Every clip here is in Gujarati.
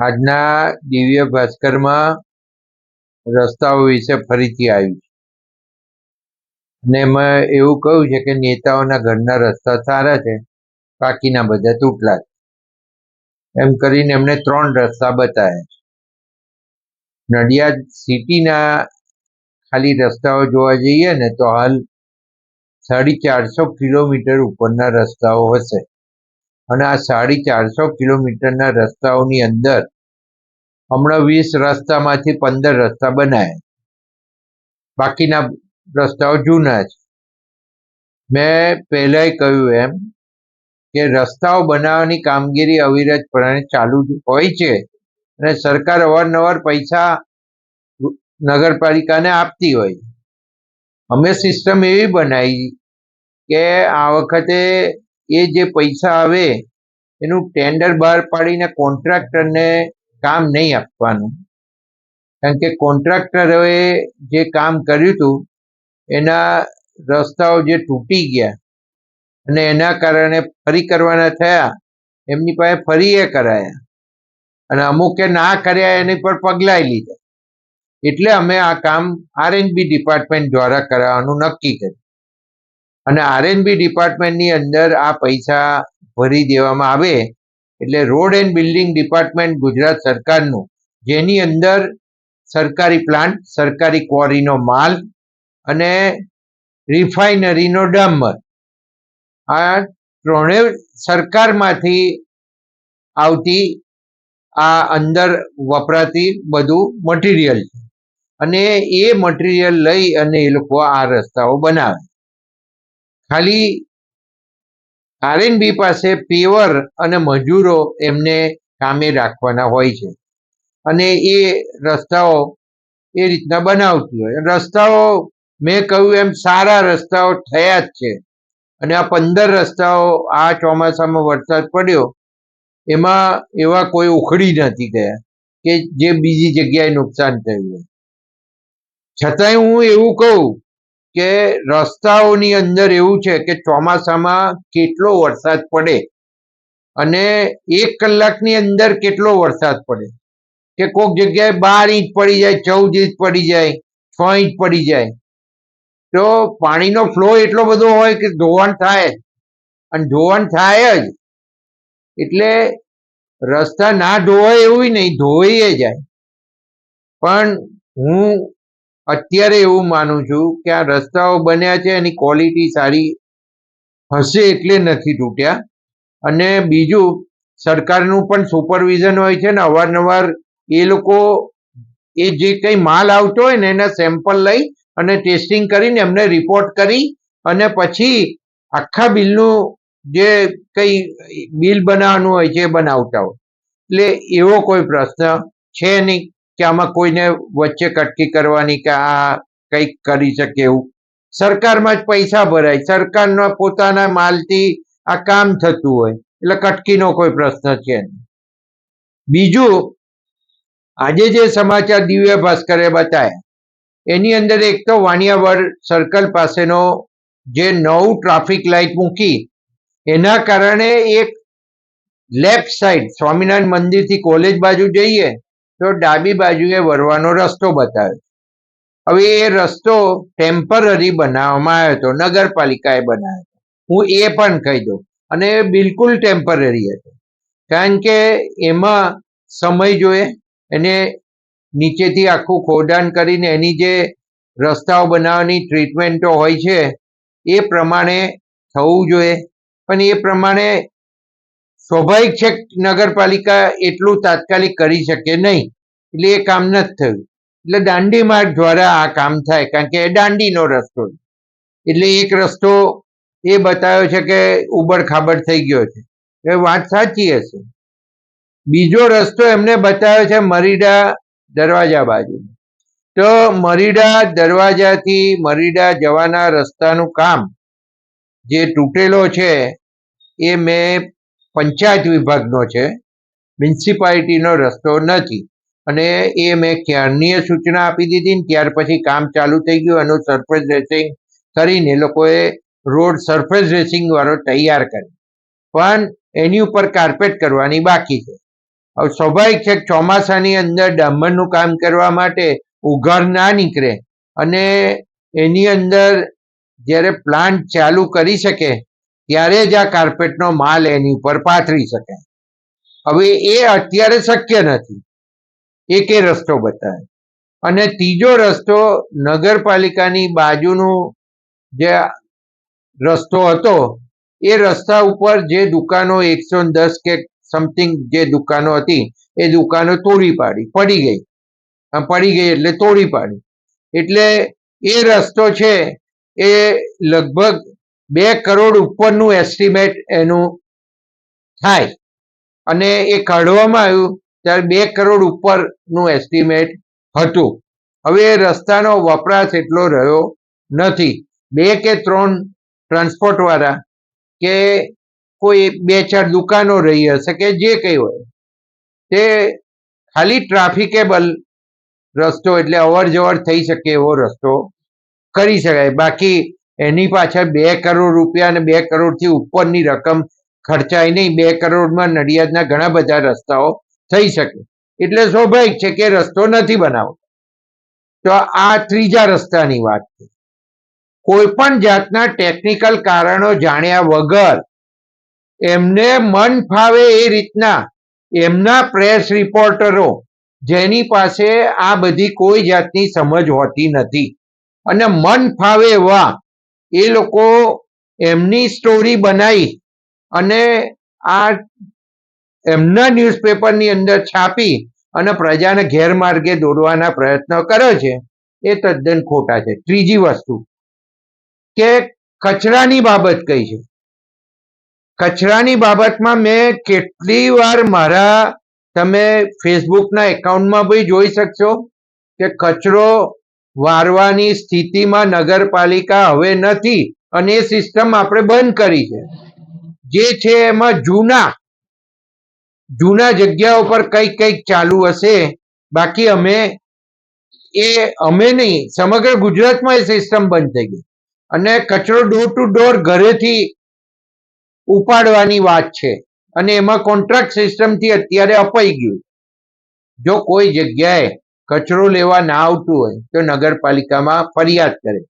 આજના દિવ્ય ભાસ્કરમાં રસ્તાઓ વિશે ફરીથી આવ્યું છે. અને એમાં એવું કહ્યું છે કે નેતાઓના ઘરના રસ્તા સારા છે, બાકીના બધા તૂટલા છે. એમ કરીને એમને ત્રણ રસ્તા બતાવ્યા છે. નડિયાદ સિટીના ખાલી રસ્તાઓ જોવા જઈએ ને, તો હાલ સાડી ચારસો કિલોમીટર ઉપરના રસ્તાઓ હશે. અને આ સાડી ચારસો કિલોમીટરના રસ્તાઓની અંદર હમણાં વીસ રસ્તામાંથી પંદર રસ્તા બનાવ્યા બાકીના રસ્તાઓ જૂના છે. મેં પહેલાંય કહ્યું એમ કે રસ્તાઓ બનાવવાની કામગીરી અવિરતપણે ચાલુ હોય છે અને સરકાર અવારનવાર પૈસા નગરપાલિકાને આપતી હોય અમે સિસ્ટમ એવી બનાવી કે આ વખતે એ જે પૈસા આવે, એનું ટેન્ડર બહાર પાડીને કોન્ટ્રાક્ટરને કામ નહીં આપવાનું. કારણ કે કોન્ટ્રાક્ટરોએ જે કામ કર્યું હતું, એના રસ્તાઓ જે તૂટી ગયા અને એના કારણે ફરી કરવાના થયા, એમની પાસે ફરી એ કરાયા. અને અમુકે ના કર્યા, એની પર પગલાય લીધા. એટલે અમે આ કામ આરએનબી ડિપાર્ટમેન્ટ દ્વારા કરાવવાનું નક્કી કર્યું. અને આરએનબી ડિપાર્ટમેન્ટની અંદર આ પૈસા ભરી દેવામાં આવે, એટલે road and building department Gujarat સરકારનું, જેની અંદર સરકારી પ્લાન્ટ સરકારી ક્વોરીનો માલ અને રિફાઇનરીનો ડામર. આ ત્રણેય સરકારમાંથી આવતી આ અંદર વપરાતી બધું મટીરિયલ અને એ મટીરિયલ લઈ અને એ લોકો આ રસ્તાઓ બનાવે. ખાલી આરએનબી પાસે પેવર અને મજૂરો એમને કામે રાખવાના હોય છે. અને એ રસ્તાઓ એ રીતના બનાવતી હોય. રસ્તાઓ મેં કહ્યું એમ સારા રસ્તાઓ થયા જ છે. અને આ પંદર રસ્તાઓ આ ચોમાસામાં વરસાદ પડ્યો, એમાં એવા કોઈ ઉખડી નથી ગયા કે જે બીજી જગ્યાએ નુકસાન થયું છતાંય હું એવું કહું કે રસ્તાઓની અંદર એવું છે કે ચોમાસામાં કેટલો વરસાદ પડે અને એક કલાકની અંદર કેટલો વરસાદ પડે? કે કોઈક જગ્યાએ બાર ઇંચ પડી જાય, ચૌદ ઇંચ પડી જાય, છ ઇંચ પડી જાય. તો પાણીનો ફ્લો એટલો બધો હોય કે ધોવાણ થાય. અને ધોવાણ થાય જ. એટલે રસ્તા ના ધોવાય એવું નહીં ધોવાઈ જાય. પણ હું અત્યારે એવું માનું છું કે આ રસ્તાઓ બન્યા છે, એની ક્વોલિટી સારી હશે એટલે નથી તૂટ્યા. અને બીજું, સરકારનું પણ સુપરવિઝન હોય છે ને, અવારનવાર એ લોકો એ જે કંઈ માલ આવતો હોય ને, એના સેમ્પલ લઈ અને ટેસ્ટિંગ કરીને એમને રિપોર્ટ કરી અને પછી આખા બિલનું જે કંઈ બિલ બનાવવાનું હોય છે એ બનાવતા હોય. એટલે એવો કોઈ પ્રશ્ન છે નહીં. કે આમાં કોઈને વચ્ચે કટકી કરવાની કે આ કંઈક કરી શકે એવું. સરકારમાં જ પૈસા ભરાય. સરકારના પોતાના માલથી આ કામ થતું હોય. એટલે કટકીનો કોઈ પ્રશ્ન છે નહીં. બીજું, આજે જે સમાચાર દિવ્ય ભાસ્કરે બતાવ્યા એની અંદર એક તો વાણિયાવર સર્કલ પાસેનો જે નવું ટ્રાફિક લાઇટ મૂકી, એના કારણે એક લેફ્ટ સાઈડ, સ્વામિનારાયણ મંદિરથી કોલેજ બાજુ જઈએ તો ડાબી બાજુએ વળવાનો રસ્તો બતાવ્યો. હવે એ રસ્તો ટેમ્પરરી બનાવવામાં આવ્યો હતો, નગરપાલિકાએ બનાવ્યો હું એ પણ કહી દઉં. અને એ બિલકુલ ટેમ્પરરી હતો. કારણ કે એમાં સમય જોઈએ, એને નીચેથી આખું ખોદાણ કરીને એની જે રસ્તાઓ બનાવવાની ટ્રીટમેન્ટો હોય છે, એ પ્રમાણે થવું જોઈએ. પણ એ પ્રમાણે સ્વાભાવિક છે નગરપાલિકા એટલું તાત્કાલિક કરી શકે નહીં. એટલે એ કામ નથી થયું. એટલે દાંડી માર્ગ દ્વારા આ કામ થાય, કારણ કે એ દાંડીનો રસ્તો એટલે એક રસ્તો એ બતાવ્યો છે કે ઉબડ ખાબડ થઈ ગયો છે. એ વાત સાચી હશે. બીજો રસ્તો એમને બતાવ્યો છે મરીડા દરવાજા બાજુ તો મરીડા દરવાજાથી મરીડા જવાના રસ્તાનું કામ જે તૂટેલો છે, એ મેં પંચાયત વિભાગનો છે. મ્યુનિસિપાલિટીનો રસ્તો નથી. અને એ મેં ક્યારની સૂચના આપી દીધી ને ત્યાર પછી કામ ચાલુ થઈ ગયું, એનું સરફેસ ડ્રેસિંગ કરીને લોકોએ રોડ સરફેસ ડ્રેસિંગ વાળો તૈયાર કર્યો. પણ એની ઉપર કાર્પેટ કરવાની બાકી છે. હવે સ્વાભાવિક છે ચોમાસાની અંદર ડામરનું કામ કરવા માટે ઉઘાડ ના નીકળે અને એની અંદર જ્યારે પ્લાન્ટ ચાલુ કરી શકે ત્યારે જ આ કાર્પેટનો માલ એની ઉપર પાથરી શકે. હવે એ અત્યારે શક્ય નથી. એક રસ્તો બતાવે. અને ત્રીજો રસ્તો નગરપાલિકાની બાજુનું જે રસ્તો હતો, એ રસ્તા ઉપર જે દુકાનો એકસો દસ કે સમથિંગ જે દુકાનો હતી, એ દુકાનો તોડી પાડી, પડી ગઈ. પડી ગઈ એટલે તોડી પાડી. એટલે એ રસ્તો છે, એ લગભગ બે કરોડ ઉપરનું એસ્ટિમેટ એનું થાય. અને એ કાઢવામાં આવ્યું. ત્યારે બે કરોડ ઉપરનું એસ્ટિમેટ હતું. હવે રસ્તાનો વપરાશ એટલો રહ્યો નથી. બે કે ત્રણ ટ્રાન્સપોર્ટવાળા કે કોઈ બે ચાર દુકાનો રહી હશે કે જે કંઈ હોય. તે ખાલી ટ્રાફિકેબલ રસ્તો એટલે અવર જવર થઈ શકે એવો રસ્તો કરી શકાય. બાકી એની પાછળ બે કરોડ રૂપિયા અને બે કરોડથી ઉપરની રકમ ખર્ચાય નહીં. બે કરોડમાં નડિયાદના ઘણા બધા રસ્તાઓ થઈ શકે. એટલે સ્વાભાવિક છે કે રસ્તો નથી બનાવતો. તો આ ત્રીજા રસ્તાની વાત છે. કોઈ પણ જાતના ટેકનિકલ કારણો જાણ્યા વગર એમને મન ફાવે એ રીતના એમના પ્રેસ રિપોર્ટરો જેની પાસે આ બધી કોઈ જાતની સમજ હોતી નથી. અને મન ફાવે એવા એ લોકો એમની સ્ટોરી બનાવી અને આ એમના ન્યૂઝપેપરની અંદર છાપી અને પ્રજાને ગેરમાર્ગે દોરવાના પ્રયત્નો કરે છે. એ તદ્દન ખોટા છે. ત્રીજી વસ્તુ કે કચરાની બાબત કઈ છે? કચરાની બાબતમાં મેં કેટલી વાર મારા તમે ફેસબુકના એકાઉન્ટમાં બી જોઈ શકશો કે કચરો વારવાની સ્થિતિમાં નગરપાલિકા હવે નથી અને એ સિસ્ટમ આપણે બંધ કરી છે. જે છે એમાં જૂના જૂના જગ્યાઓ પર કંઈક કંઈક ચાલુ હશે. બાકી અમે એ અમે નહીં, સમગ્ર ગુજરાતમાં એ સિસ્ટમ બંધ થઈ ગઈ. અને કચરો ડોર ટુ ડોર ઘરેથી ઉપાડવાની વાત છે. અને એમાં કોન્ટ્રાક્ટ સિસ્ટમથી અત્યારે અપાઈ ગયું જો કોઈ જગ્યાએ કચરો લેવા ના આવતું હોય, તો નગરપાલિકામાં ફરિયાદ કરે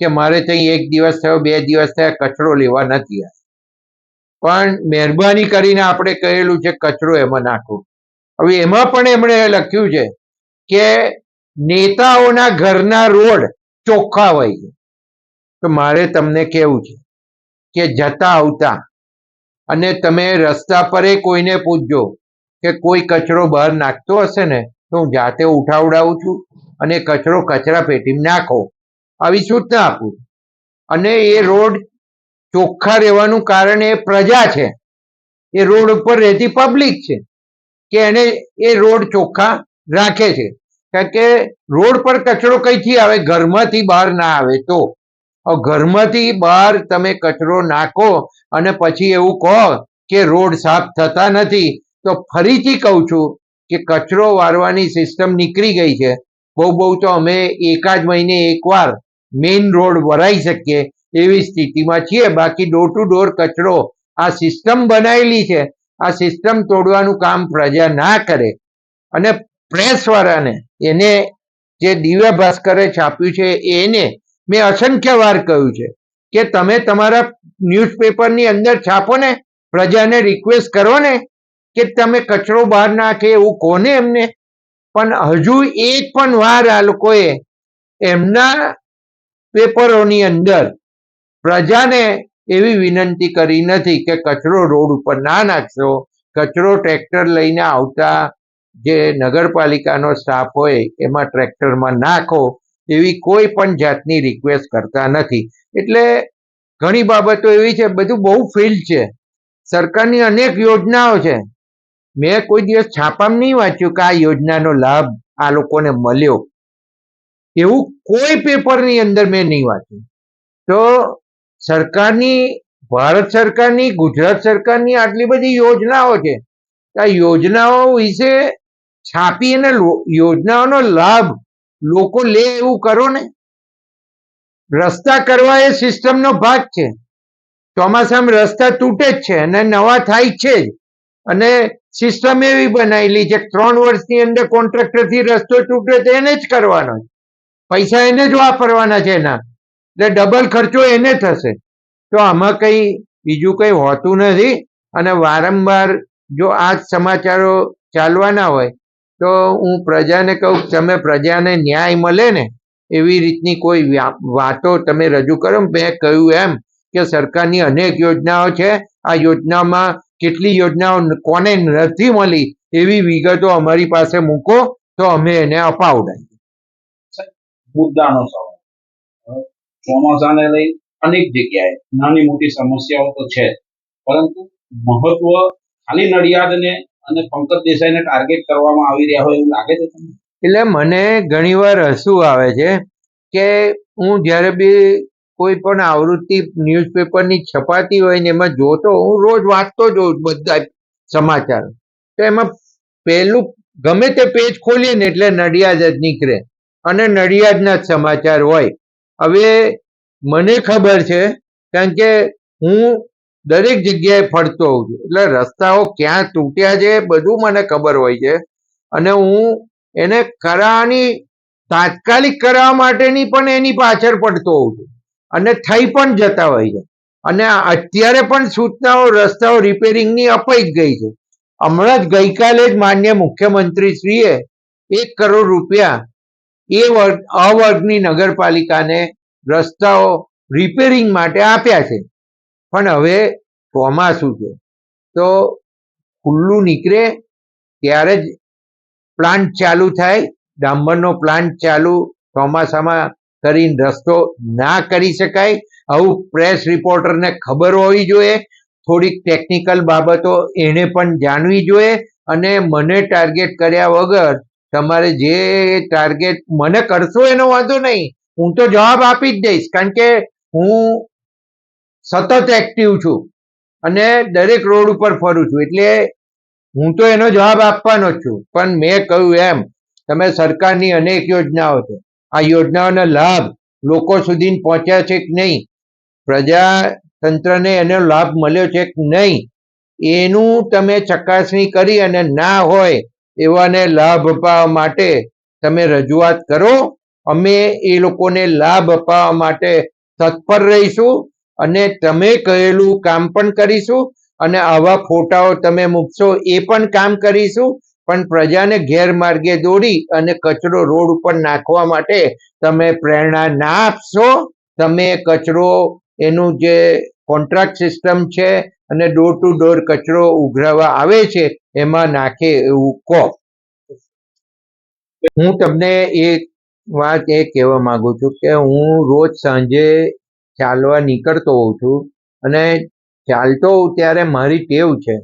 કે મારે ત્યાં એક દિવસ થયો, બે દિવસ થયા, કચરો લેવા નથી આવ્યો. પણ મહેરબાની કરીને આપણે કહેલું છે કચરો એમાં નાખો હવે એમાં પણ એમણે લખ્યું છે કે નેતાઓના ઘરના રોડ ચોખ્ખા હોય છે. તો મારે તમને કેવું છે કે જતા આવતા અને તમે રસ્તા પર કોઈને પૂછજો કે કોઈ કચરો બહાર નાખતો હશે ને, તો હું જાતે ઉઠાવડાવું છું અને કચરો કચરા પેટીમાં નાખો. આવી સૂચના આપું અને એ રોડ ચોખ્ખા રહેવાનું કારણ એ પ્રજા છે. એ રોડ ઉપર રહેતી પબ્લિક છે કે એને એ રોડ ચોખ્ખા રાખે છે. કારણ કે રોડ પર કચરો કઈથી આવે? ઘરમાંથી બહાર ના આવે તો. ઘરમાંથી બહાર તમે કચરો નાખો અને પછી એવું કહો કે રોડ સાફ થતા નથી, તો ફરીથી કહું છું કે કચરો વારવાની સિસ્ટમ નીકળી ગઈ છે. બહુ બહુ તો અમે એકાદ મહિને એકવાર મેઇન રોડ વરાઈ શકીએ એવી સ્થિતિમાં છીએ. બાકી ડોર ટુ ડોર કચરો આ સિસ્ટમ બનાવેલી છે. આ સિસ્ટમ તોડવાનું કામ પ્રજા ના કરે. અને પ્રેસવાળાને એને જે દિવ્ય ભાસ્કરે છાપ્યું છે એને મેં અસંખ્ય વાર કહ્યું છે કે તમે તમારા ન્યૂઝપેપરની અંદર છાપો ને, પ્રજાને રિક્વેસ્ટ કરો ને કે તમે કચરો બહાર નાખે એવું કોને એમને? પણ હજુ એક પણ વાર આ લોકોએ એમના પેપરોની અંદર પ્રજાને એવી વિનંતી કરી નથી કે કચરો રોડ ઉપર ના નાખશો. કચરો ટ્રેક્ટર લઈને આવતા જે નગરપાલિકાનો સ્ટાફ હોય એમાં ટ્રેક્ટરમાં નાખો એવી કોઈ પણ જાતની રિક્વેસ્ટ કરતા નથી. એટલે ઘણી બાબતો એવી છે, બધું બહુ ફિલ્ડ છે. સરકારની અનેક યોજનાઓ છે. મેં કોઈ દિવસ છાપામાં નહીં વાંચ્યું કે આ યોજનાનો લાભ આ લોકોને મળ્યો. એવું કોઈ પેપરની અંદર મેં નહીં વાંચ્યું. તો સરકારની, ભારત સરકારની, ગુજરાત સરકારની આટલી બધી યોજનાઓ છે. આ યોજનાઓ વિશે છાપી અને યોજનાઓનો લાભ લોકો લે એવું કરો ને. રસ્તા કરવા એ સિસ્ટમનો ભાગ છે. ચોમાસામાં રસ્તા તૂટે જ છે અને નવા થાય છે જ. અને સિસ્ટમ એવી બનાવેલી છે ત્રણ વર્ષની અંદર કોન્ટ્રાક્ટરથી રસ્તો તૂટે તો એને જ કરવાનો પૈસા એને જ વાપરવાના છે એના. એટલે ડબલ ખર્ચો એને થશે. તો આમાં કઈ બીજું કઈ હોતું નથી. અને વારંવાર જો આ સમાચારો ચાલવાના હોય, તો હું પ્રજાને કહું તમે પ્રજાને ન્યાય મળે ને, એવી રીતની કોઈ વાતો તમે રજૂ કરો. મેં કહ્યું એમ કે સરકારની અનેક યોજનાઓ છે. આ યોજનામાં કેટલી યોજનાઓ કોને નથી મળી એવી વિગતો અમારી પાસે મૂકો, તો અમે એને અપાવડાવીએ. મુદ્દાનો સવાલ. ચોમાસાને લઈ અનેક જગ્યાએ નાની મોટી સમસ્યાઓ તો છે પરંતુ મહત્વ ખાલી નડિયાદને અને પંકજ દેસાઈને ટાર્ગેટ કરવામાં આવી રહ્યા હોય એવું લાગે છે તમને? એટલે મને ઘણીવાર હસવું આવે છે કે હું જ્યારે બી કોઈ પણ આવૃત્તિ ન્યૂઝપેપરની છપાતી હોય ને એમાં જોતો હું રોજ વાંચતો જ બધા સમાચાર. તો એમાં પહેલું ગમે તે પેજ ખોલીએ ને એટલે નડિયાદ જ નીકળે. અને નડિયાદના જ સમાચાર હોય. હવે મને ખબર છે, કારણ કે હું દરેક જગ્યાએ ફરતો હોઉં છું. એટલે રસ્તાઓ ક્યાં તૂટ્યા છે, બધું મને ખબર હોય છે. અને હું એને કરાની તાત્કાલિક કરાવવા માટેની પણ એની પાછળ પડતો હોઉં છું. અને થઈ પણ જતા હોય છે. અને અત્યારે પણ સૂચનાઓ, રસ્તાઓ રિપેરિંગની અપાઈ ગઈ છે. હમણાં જ ગઈકાલે જ માન્ય મુખ્યમંત્રી શ્રીએ એક કરોડ રૂપિયા એ અ વર્ગની નગરપાલિકાને રસ્તાઓ રિપેરિંગ માટે આપ્યા છે. પણ હવે ચોમાસું છે. તો ખુલ્લું નીકળે ત્યારે જ પ્લાન્ટ ચાલુ થાય. ડામ્બરનો પ્લાન્ટ ચાલુ ચોમાસામાં કરીને રસ્તો ના કરી શકાય. આવું પ્રેસ રિપોર્ટરને ખબર હોવી જોઈએ. થોડીક ટેકનિકલ બાબતો એને પણ જાણવી જોઈએ. અને મને ટાર્ગેટ કર્યા વગર તમારે જે ટાર્ગેટ મને કરશો એનો વાંધો નહીં. હું તો જવાબ આપી જ દઈશ. કારણ કે હું સતત એક્ટિવ છું અને દરેક રોડ ઉપર ફરું છું. એટલે હું તો એનો જવાબ આપવાનો જ છું. પણ મેં કહ્યું એમ, તમે સરકારની અનેક યોજનાઓ છે. આ યોજનાઓનો લાભ લોકો સુધી પહોંચ્યા છે કે નહીં? પ્રજાતંત્રને એનો લાભ મળ્યો છે કે નહીં? એનું તમે ચકાસણી કરી અને ના હોય એવાને લાભ અપાવવા માટે તમે રજૂઆત કરો. અમે એ લોકોને લાભ અપાવવા માટે તત્પર રહીશું અને તમે કહેલું કામ પણ કરીશું અને આવા ફોટાઓ તમે મૂકશો એ પણ કામ કરીશું. પણ પ્રજાને ગેરમાર્ગે દોડી અને કચરો રોડ ઉપર નાખવા માટે તમે પ્રેરણા ના આપશો. તમે કચરો એનું જે કોન્ટ્રાક્ટ સિસ્ટમ છે અને ડોર ટુ ડોર કચરો ઉઘરાવવા આવે છે, એમાં નાખે એવું કહો. હું તમને એક વાત એ કહેવા માંગુ છું કે હું રોજ સાંજે ચાલવા નીકળતો હોઉં છું અને ચાલતો હોઉં ત્યારે મારી ટેવ છે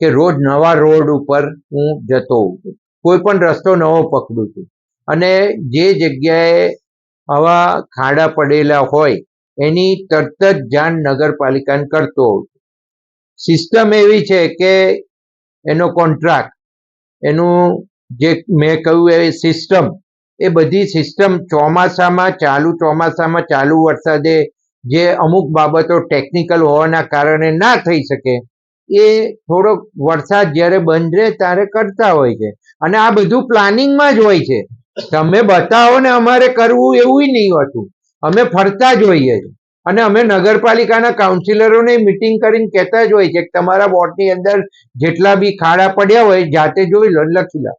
કે રોજ નવા રોડ ઉપર હું જતો હોઉં છું. કોઈ પણ રસ્તો નવો પકડું છું. અને જે જગ્યાએ આવા ખાડા પડેલા હોય, એની તરત જ જાણ નગરપાલિકાને કરતો હોઉં સિસ્ટમ એવી છે કે એનો કોન્ટ્રાક્ટ, એનું જે મેં કહ્યું એ સિસ્ટમ, એ બધી સિસ્ટમ ચોમાસામાં ચાલુ ચોમાસામાં ચાલુ વરસાદે જે અમુક બાબતો ટેકનિકલ હોવાના કારણે ના થઈ શકે, એ થોડોક વરસાદ જ્યારે બંધ રહે ત્યારે કરતા હોય છે. અને આ બધું પ્લાનિંગમાં જ હોય છે. તમે બતાવો ને અમારે કરવું એવું નહીં હોતું. અમે ફરતા જ હોઈએ છીએ. અને અમે નગરપાલિકાના કાઉન્સિલરોને મિટિંગ કરીને કહેતા જ હોય છે કે તમારા વોર્ડની અંદર જેટલા બી ખાડા પડ્યા હોય જાતે જોઈ લો લખી લો.